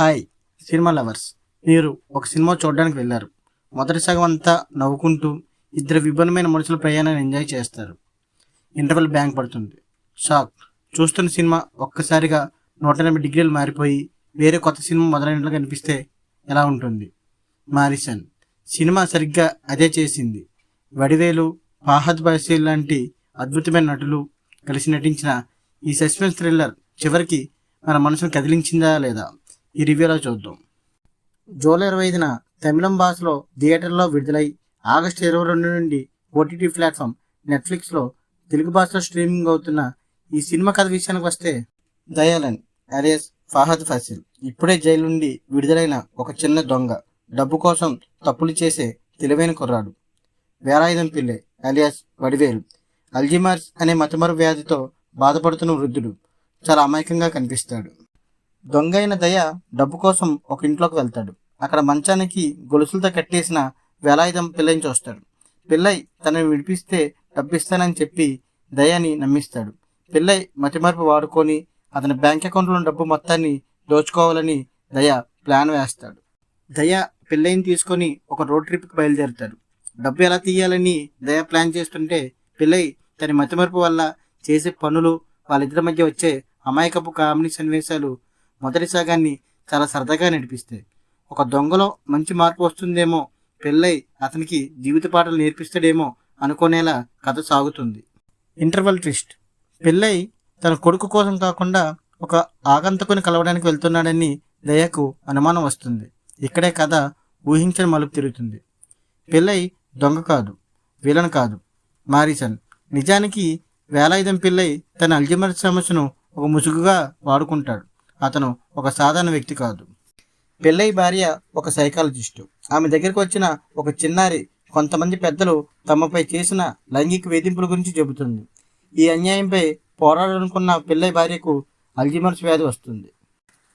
Hi cinema lovers. మీరు ఒక cinema చూడడానికి వెళ్ళారు. మొదటి సగం అంతా నవ్వుకుంటూ ఇద్దరు విభిన్నమైన మనుషుల ప్రయాణాన్ని ఎంజాయ్ చేస్తారు. ఇంటర్వెల్ బ్యాంక్ పడుతుంది. షాక్ చూస్తున్న సినిమా ఒక్కసారిగా నూట ఎనభై డిగ్రీలు మారిపోయి వేరే కొత్త సినిమా మొదలైనట్లు కనిపిస్తే ఎలా ఉంటుంది? మారిసన్ సినిమా సరిగ్గా అదే చేసింది. వడివేలు ఫాహద్ బసీర్ లాంటి అద్భుతమైన నటులు కలిసి నటించిన ఈ సస్పెన్స్ థ్రిల్లర్ చివరికి మన మనసును కదిలించిందా లేదా? ఈ రివ్యూలో చూద్దాం. జూలై ఇరవై ఐదున తమిళం భాషలో థియేటర్లో విడుదలై ఆగస్టు ఇరవై రెండు నుండి ఓటీటీ ప్లాట్ఫామ్ నెట్ఫ్లిక్స్లో తెలుగు భాషలో స్ట్రీమింగ్ అవుతున్న ఈ సినిమా కథ విషయానికి వస్తే దయాలన్ అరేస్ ఫాహద్ ఫసిల్ ఇప్పుడే జైలు నుండి విడుదలైన ఒక చిన్న దొంగ డబ్బు కోసం తప్పులు చేసే తెలివైన కుర్రాడు. వేలాయుధం పిల్లె అలియాస్ వడివేలు. అల్జిమార్స్ అనే మతమరు వ్యాధితో బాధపడుతున్న వృద్ధుడు చాలా అమాయకంగా కనిపిస్తాడు. దొంగైన దయ డబ్బు కోసం ఒక ఇంట్లోకి వెళ్తాడు. అక్కడ మంచానికి గొలుసులతో కట్టేసిన వేలాయుధం పిల్లని చూస్తాడు పిల్లై తనని విడిపిస్తే డబ్బిస్తానని చెప్పి దయాని నమ్మిస్తాడు. పిల్లై మతిమరుపు వాడుకొని అతని బ్యాంక్ అకౌంట్లో డబ్బు మొత్తాన్ని దోచుకోవాలని దయ ప్లాన్ వేస్తాడు. దయ పిల్లయిని తీసుకొని ఒక రోడ్ ట్రిప్కి బయలుదేరుతాడు. డబ్బు ఎలా తీయాలని దయ ప్లాన్ చేస్తుంటే పిల్లై తన మతిమరుపు వల్ల చేసే పనులు వాళ్ళిద్దరి మధ్య వచ్చే అమాయకపు కామెడీ సన్నివేశాలు మొదటి సగాన్ని చాలా సరదాగా నడిపిస్తాయి ఒక దొంగలో మంచి మార్పు వస్తుందేమో పెళ్ళై అతనికి జీవిత పాటలు నేర్పిస్తాడేమో అనుకునేలా కథ సాగుతుంది. Interval twist. పెళ్ళై తన కొడుకు కోసం కాకుండా ఒక ఆగంతకుని కలవడానికి వెళ్తున్నాడని దయకు అనుమానం వస్తుంది. ఇక్కడే కథ ఊహించని మలుపు తిరుగుతుంది. పెళ్ళై దొంగ కాదు విలన్ కాదు మారిసన్. నిజానికి వేలాయుధం పిల్లై తన అల్జిమర్ సమస్యను ఒక ముసుగుగా వాడుకుంటాడు. అతను ఒక సాధారణ వ్యక్తి కాదు. పెళ్ళై భార్య ఒక సైకాలజిస్టు. ఆమె దగ్గరికి వచ్చిన ఒక చిన్నారి కొంతమంది పెద్దలు తమపై చేసిన లైంగిక వేధింపుల గురించి చెబుతుంది. ఈ అన్యాయంపై పోరాడాలనుకున్న పెళ్ళై భార్యకు అల్జిమర్స్ వ్యాధి వస్తుంది.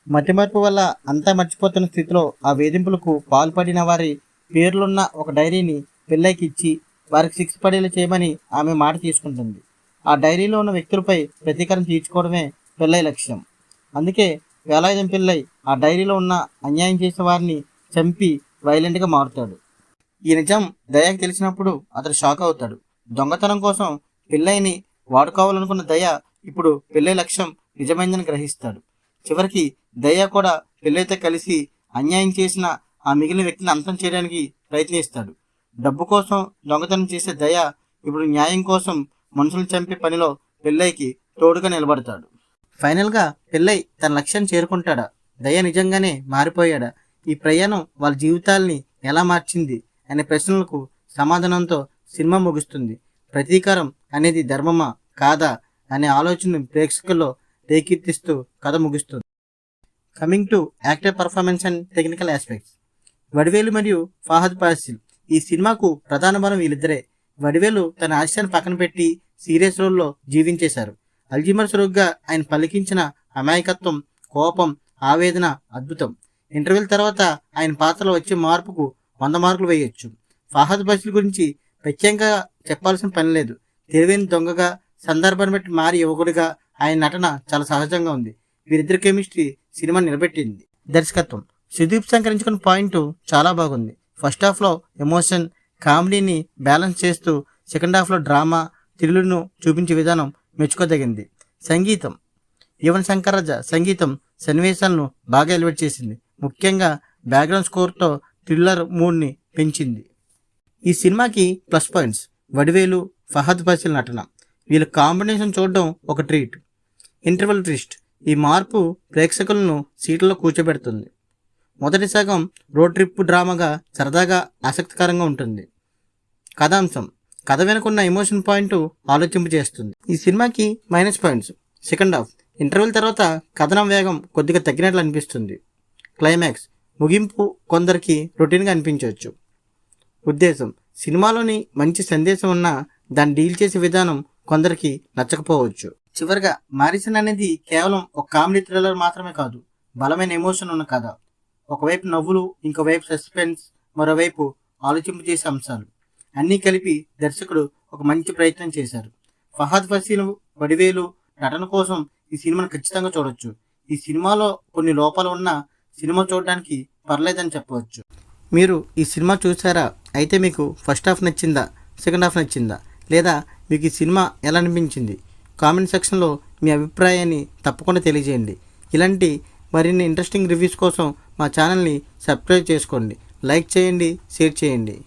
మతిమరుపు వల్ల అంతా మర్చిపోతున్న స్థితిలో ఆ వేధింపులకు పాల్పడిన వారి పేర్లున్న ఒక డైరీని పెళ్ళైకి ఇచ్చి వారికి శిక్ష పడేలా చేయమని ఆమె మాట తీసుకుంటుంది. ఆ డైరీలో ఉన్న వ్యక్తులపై ప్రతీకారం తీర్చుకోవడమే పెళ్ళై లక్ష్యం. అందుకే వేలాయుధం పిల్లై ఆ డైరీలో ఉన్న అన్యాయం చేసిన వారిని చంపి వైలెంట్గా మారుతాడు. ఈ నిజం దయకు తెలిసినప్పుడు అతడు షాక్ అవుతాడు. దొంగతనం కోసం పిల్లైని వాడుకోవాలనుకున్న దయ ఇప్పుడు పెళ్ళై లక్ష్యం నిజమైందని గ్రహిస్తాడు. చివరికి దయ కూడా పెళ్ళైతో కలిసి అన్యాయం చేసిన ఆ మిగిలిన వ్యక్తిని అంతం చేయడానికి ప్రయత్నిస్తాడు. డబ్బు కోసం దొంగతనం చేసే దయ ఇప్పుడు న్యాయం కోసం మనుషులు చంపే పనిలో పెళ్ళైకి తోడుగా నిలబడతాడు. ఫైనల్గా పెళ్ళై తన లక్ష్యాన్ని చేరుకుంటాడా? దయ నిజంగానే మారిపోయాడా? ఈ ప్రయాణం వాళ్ళ జీవితాల్ని ఎలా మార్చింది? అనే ప్రశ్నలకు సమాధానంతో సినిమా ముగుస్తుంది. ప్రతీకారం అనేది ధర్మమా? కాదా? అనే ఆలోచన ప్రేక్షకుల్లో రేకెత్తిస్తూ కథ ముగుస్తుంది. Coming to actor performance and technical aspects Vadivelu మరియు ఫాహద్ పాసిల్ ఈ సినిమాకు ప్రధాన బలం వీళ్ళిద్దరే. వడివేలు తన ఆశయాన్ని పక్కన పెట్టి సీరియస్ రోల్లో జీవించేశారు. అల్జిమర్స్ రోగ్గా ఆయన పలికించిన అమాయకత్వం కోపం ఆవేదన అద్భుతం. ఇంటర్వ్యూల తర్వాత ఆయన పాత్రలో వచ్చే మార్పుకు వంద మార్కులు వేయొచ్చు. ఫాహద్ బషీర్ గురించి ప్రత్యేకంగా చెప్పాల్సిన పని లేదు. తెలివైన దొంగగా సందర్భాన్ని బట్టి మారి యువకుడిగా ఆయన నటన చాలా సహజంగా ఉంది. వీరిద్దరి కెమిస్ట్రీ సినిమా నిలబెట్టింది. దర్శకత్వం. సుదీప్ సంకరించుకున్న పాయింట్ చాలా బాగుంది. ఫస్ట్ హాఫ్లో ఎమోషన్ కామెడీని బ్యాలెన్స్ చేస్తూ సెకండ్ హాఫ్లో డ్రామా థ్రిల్ను చూపించే విధానం మెచ్చుకోదగింది. సంగీతం. యువన్ శంకర్ సంగీతం సన్నివేశాలను బాగా ఎలివేట్ చేసింది. ముఖ్యంగా బ్యాక్గ్రౌండ్ స్కోర్తో థ్రిల్లర్ మూడ్ని పెంచింది. ఈ సినిమాకి ప్లస్ పాయింట్స్. వడివేలు ఫహద్ ఫసిల్ నటన. వీళ్ళ కాంబినేషన్ చూడడం ఒక ట్రీట్. Interval twist. ఈ మార్పు ప్రేక్షకులను సీట్లలో కూర్చోబెడుతుంది. మొదటి సగం రోడ్ ట్రిప్ డ్రామాగా సరదాగా ఆసక్తికరంగా ఉంటుంది. కథాంశం. కథ వెనుకున్న ఎమోషన్ పాయింట్ ఆలోచింపు చేస్తుంది. ఈ సినిమాకి minus points. Second half. Interval తర్వాత కథనం వేగం కొద్దిగా తగ్గినట్లు అనిపిస్తుంది. క్లైమాక్స్. ముగింపు కొందరికి రొటీన్గా అనిపించవచ్చు. ఉద్దేశం. సినిమాలోని మంచి సందేశం ఉన్నా దాన్ని డీల్ చేసే విధానం కొందరికి నచ్చకపోవచ్చు. చివరిగా మారిసన్ అనేది కేవలం ఒక కామెడీ థ్రిల్లర్ మాత్రమే కాదు బలమైన ఎమోషన్ ఉన్న కథ. ఒకవైపు నవ్వులు ఇంకోవైపు సస్పెన్స్ మరోవైపు ఆలోచింపు చేసే అంశాలు. అన్నీ కలిపి దర్శకుడు ఒక మంచి ప్రయత్నం చేశారు. ఫహాద్ ఫసీలు వడివేలు నటన కోసం ఈ సినిమాను ఖచ్చితంగా చూడొచ్చు. ఈ సినిమాలో కొన్ని లోపాలు ఉన్న సినిమా చూడడానికి పర్లేదని చెప్పవచ్చు. మీరు ఈ సినిమా చూసారా? అయితే మీకు ఫస్ట్ హాఫ్ నచ్చిందా? సెకండ్ హాఫ్ నచ్చిందా? లేదా మీకు ఈ సినిమా ఎలా అనిపించింది? కామెంట్ సెక్షన్లో మీ అభిప్రాయాన్ని తప్పకుండా తెలియజేయండి. ఇలాంటి మరిన్ని ఇంట్రెస్టింగ్ రివ్యూస్ కోసం మా ఛానల్ని సబ్స్క్రైబ్ చేసుకోండి. లైక్ చేయండి షేర్ చేయండి.